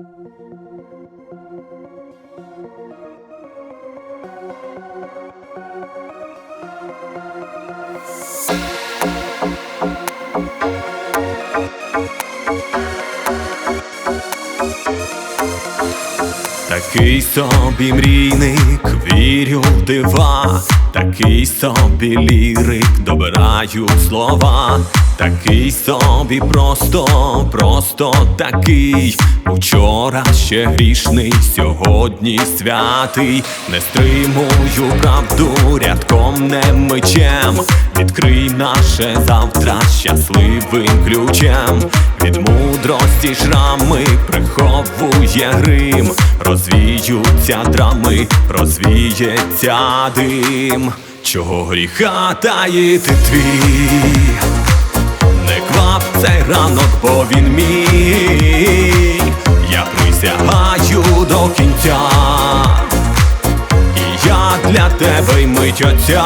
Música Такий собі мрійник, вірю в дива, такий собі лірик, добираю слова, такий собі просто, просто такий. Учора ще грішний, сьогодні святий, не стримую правду рядком не мечем. Відкрий наше завтра щасливим ключем. Від мудрості шрами приховує грим, розвіються драми, розвіється дим. Чого гріха таїти твій? Не квап цей ранок, бо він мій. Я присягаю до кінця. І я для тебе й мить отця.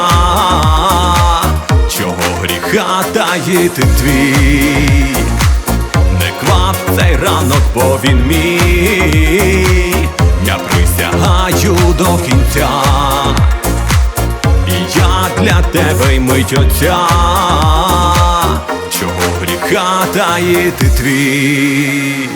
Чого гріха таїти твій? Не цей ранок, бо він мій. Я присягаю до кінця. І я для тебе й мить отця. Чого гріха таїти твій?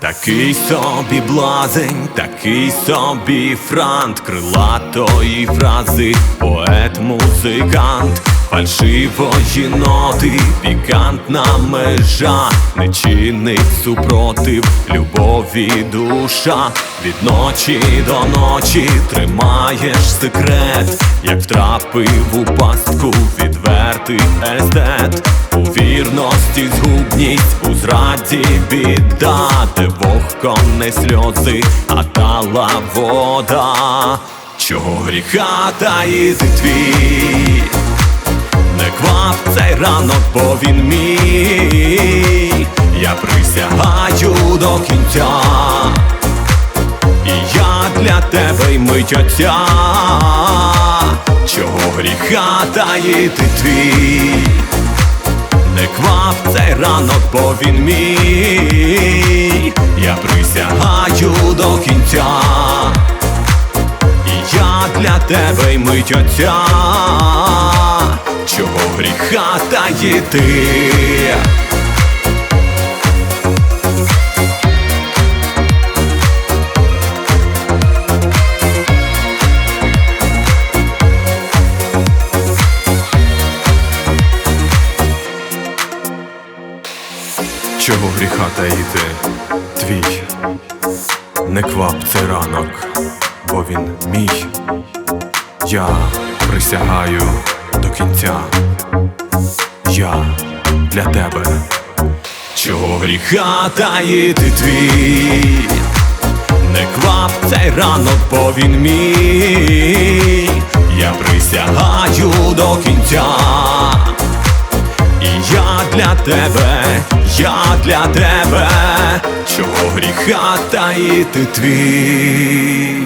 Такий собі блазень, такий собі франт, крилатої фрази, поет, музикант, фальшивої ноти, пікантна межа, не чинить супротив, любові душа, від ночі до ночі тримаєш секрет, як втрапив у пастку відвертий естет, у вірності згубність, у зраді біда, де вогко не сльози, а тала вода. Чого гріха таїти твій? Квап цей ранок, бо він мій. Я присягаю до кінця. І я для тебе й мить. Чого гріха таїти твій? Не квап цей ранок, бо він мій. Я присягаю до кінця. Для тебе й мить отця. Чого гріха таїти? Чого гріха таїти твій? Не квап цей ранок, бо він мій. Я присягаю до кінця. Я для тебе. Чого гріха таїти твій? Не квап цей ранок, бо він мій. Я присягаю до кінця. І я для тебе, я для тебе. Чого гріха таїти твій?